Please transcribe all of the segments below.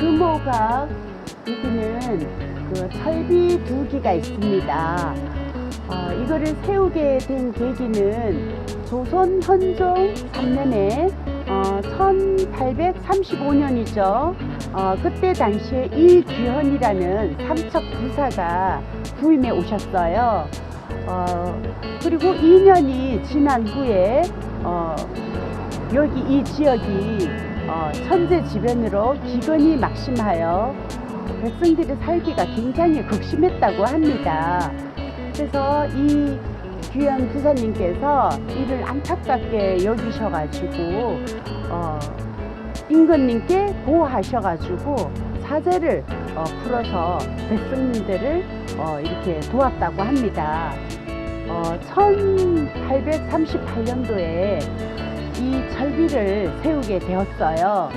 금호각 여기는 그 철비 두 기가 있습니다. 어, 이거를 세우게 된 계기는 조선 헌종 3년에 어, 1835년이죠. 어, 그때 당시에 일귀현이라는 삼척 부사가 부임해 오셨어요. 어, 그리고 2년이 지난 후에 어, 여기 이 지역이 어, 천재지변으로 기근이 막심하여 백성들의 살기가 굉장히 극심했다고 합니다. 그래서 이 귀한 부사님께서 이를 안타깝게 여기셔가지고 어, 임금님께 보호하셔가지고 사제를 어, 풀어서 백성님들을 어, 이렇게 도왔다고 합니다. 어, 1838년도에 이 절비를 세우게 되었어요.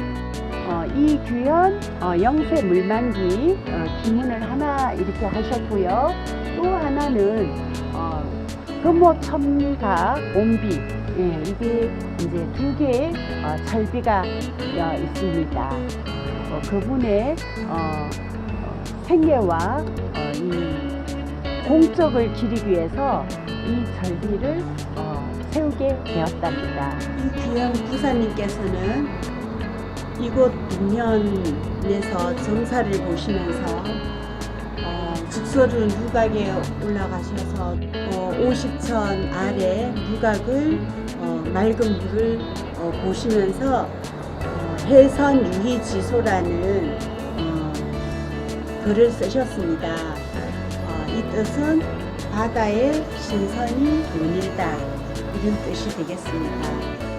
어, 이 규현 어, 영세 물만기 어, 기문을 하나 이렇게 하셨고요. 또 하나는 어, 금호 첨가 옴비 예, 이게 이제 두 개의 어, 절비가 어, 있습니다. 어, 그분의 어, 어, 생애와 어, 이 공적을 기리기 위해서 이 절비를 어, 세우게 되었답니다. 이 귀한 부사님께서는 이곳 북면에서 정사를 보시면서 어, 죽설은 누각에 올라가셔서 어, 50천 아래 누각을 어, 맑은 물을 어, 보시면서 어, 해선 유희지소라는 어, 글을 쓰셨습니다. 어, 이 뜻은 바다에 신선이 논일다 이런 뜻이 되겠습니다.